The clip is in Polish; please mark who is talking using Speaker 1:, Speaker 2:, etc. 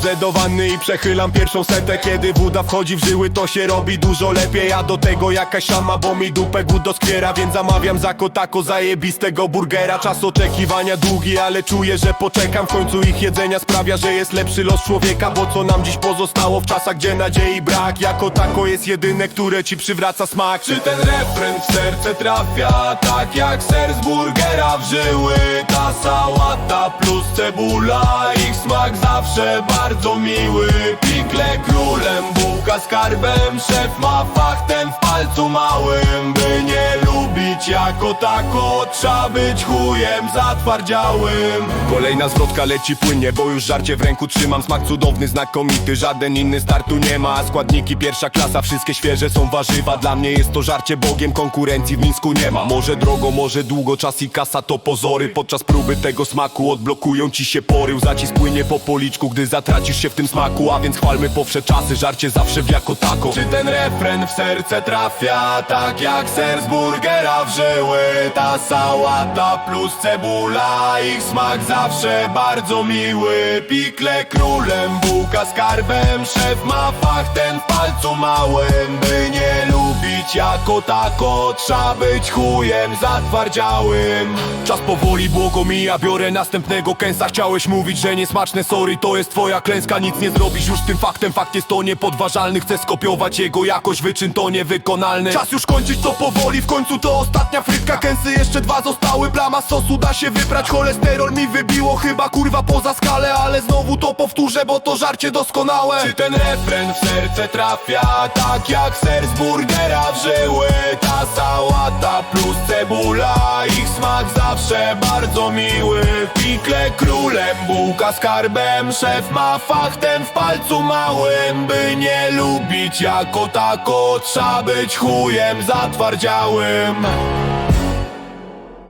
Speaker 1: do wanny i przechylam pierwszą setę. Kiedy woda wchodzi w żyły to się robi dużo lepiej. A do tego jakaś szama, bo mi dupę głód doskwiera Więc zamawiam za kotako zajebistego burgera. Czas oczekiwania długi, ale czuję, że poczekam. W końcu ich jedzenia sprawia, że jest lepszy los człowieka Bo co nam dziś pozostało w czasach, gdzie nadziei brak? Jako tako jest jedyne, które ci przywraca smak. Czy ten refren w serce trafia? Tak jak ser z burgera w żyły. Ta sałata plus cebula Ich smak zawsze bardzo miły. Pikle królem, bułka skarbem Szef ma fach ten w palcu małym By nie lubić jako tako Trzeba być chujem zatwardziałym. Kolejna zwrotka leci płynnie Bo już żarcie w ręku trzymam. Smak cudowny, znakomity Żaden inny startu nie ma. Składniki pierwsza klasa Wszystkie świeże są warzywa. Dla mnie jest to żarcie bogiem Konkurencji w Mińsku nie ma. Może drogo, może długo Czas i kasa to pozory. Podczas próby tego smaku Odblokują ci się pory Zacisk płynie po policzku Gdy zatracisz się w tym smaku. A więc chwalmy powsze czasy Żarcie zawsze w jako tako. Czy ten refren w serce trafia Tak jak ser z burgera w żyły Ta sałata plus cebula Ich smak zawsze bardzo miły. Pikle królem, bułka skarbem Szef ma fach ten w palcu małym By nie lubić jako tako Trzeba być chujem zatwardziałym. Czas powoli błogo mija Biorę następnego kęsa. Chciałeś mówić, że niesmaczne sorry To jest twoja klęska, nic nie zrobisz już tym faktem Fakt jest to niepodważalny. Chcę skopiować jego jakość, wyczyn to niewykonalny. Czas już kończyć to powoli W końcu to ostatnia frytka. Kęsy jeszcze dwa zostały Plama sosu da się wyprać. Cholesterol mi wybiło Chyba kurwa poza skalę. Ale znowu to powtórzę, bo to żarcie doskonałe. Czy ten refren w serce trafia Tak jak ser z burgera w żyły Ta sałata plus cebula. Ich smak zawsze bardzo miły. Pikle królem, bułka skarbem. Szef ma fach ten w palcu małym. By nie lubić jako tako Trzeba być chujem zatwardziałym